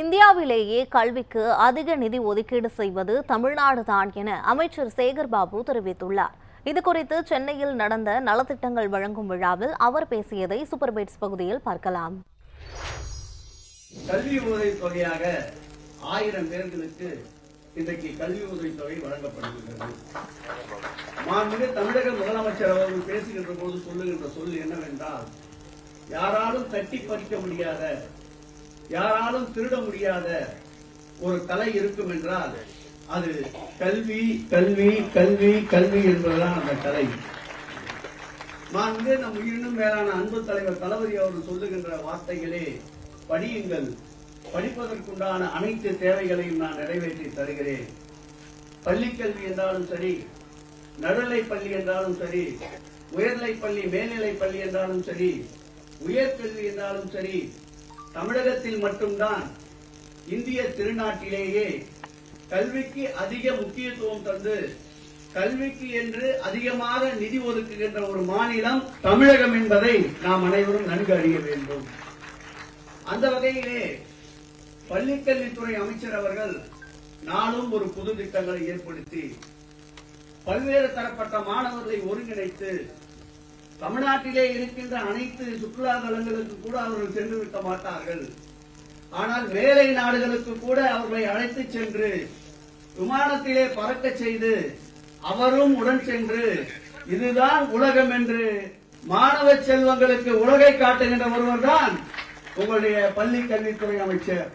இந்தியாவிலேயே கல்விக்கு அதிக நிதி ஒதுக்கீடு செய்வது தமிழ்நாடு தான் என அமைச்சர் சேகர் பாபு தெரிவித்துள்ளார். இதுகுறித்து சென்னையில் நடந்த நலத்திட்டங்கள் வழங்கும் விழாவில் அவர் பேசியதை சூப்பர் பைட்ஸ் பகுதியில் பார்க்கலாம். கல்வி உதவித்தொகையாக ஆயிரம் பேர்களுக்கு இன்றைக்கு கல்வி உதவித்தொகை வழங்கப்படுகிறது மாண்புமிகு தமிழக முதலமைச்சர் அவர்கள் பேசுகின்ற போது சொல்லுகின்ற சொல் என்னவென்றால் யாராலும் தட்டி பறிக்க முடியாத யாராலும் திருட முடியாத ஒரு கலை இருக்கும் என்றால் அது கல்வி கல்வி கல்வி கல்வி என்பதுதான் அந்த கலை. மாண்புமிகு நம் உயிரினும் மேலான அன்பு தலைவர் தளபதி அவர்கள் சொல்லுகின்ற வார்த்தைகளே படியுங்கள். படிப்பதற்குண்டான அனைத்து தேவைகளையும் நான் நிறைவேற்றி தருகிறேன். பள்ளிக்கல்வி என்றாலும் சரி நடுநிலை பள்ளி என்றாலும் சரி உயர்நிலை பள்ளி மேல்நிலை பள்ளி என்றாலும் சரி உயர்கல்வி என்றாலும் சரி தமிழகத்தில் மட்டும்தான் இந்திய திருநாட்டிலேயே கல்விக்கு அதிக முக்கியத்துவம் தந்து கல்விக்கு என்று அதிகமாக நிதி ஒதுக்குகின்ற ஒரு மாநிலம் தமிழகம் என்பதை நாம் அனைவரும் நன்கு அறிய வேண்டும். அந்த வகையிலே பள்ளிக்கல்வித்துறை அமைச்சர் அவர்கள் நாளும் ஒரு புது திட்டங்களை ஏற்படுத்தி பல்வேறு தரப்பட்ட மாணவர்களை ஒருங்கிணைத்து தமிழ்நாட்டிலே இருக்கின்ற அனைத்து சுற்றுலா தலங்களுக்கு கூட அவர்கள் சென்று விட மாட்டார்கள். ஆனால் வேலை நாடுகளுக்கு கூட அவர்களை அழைத்து சென்று விமானத்திலே பறக்க செய்து அவரும் உடன் சென்று இதுதான் உலகம் என்று மாணவ செல்வங்களுக்கு உலகை காட்டுகின்ற ஒருவர் தான் உங்களுடைய பள்ளி கல்வித்துறை அமைச்சர்.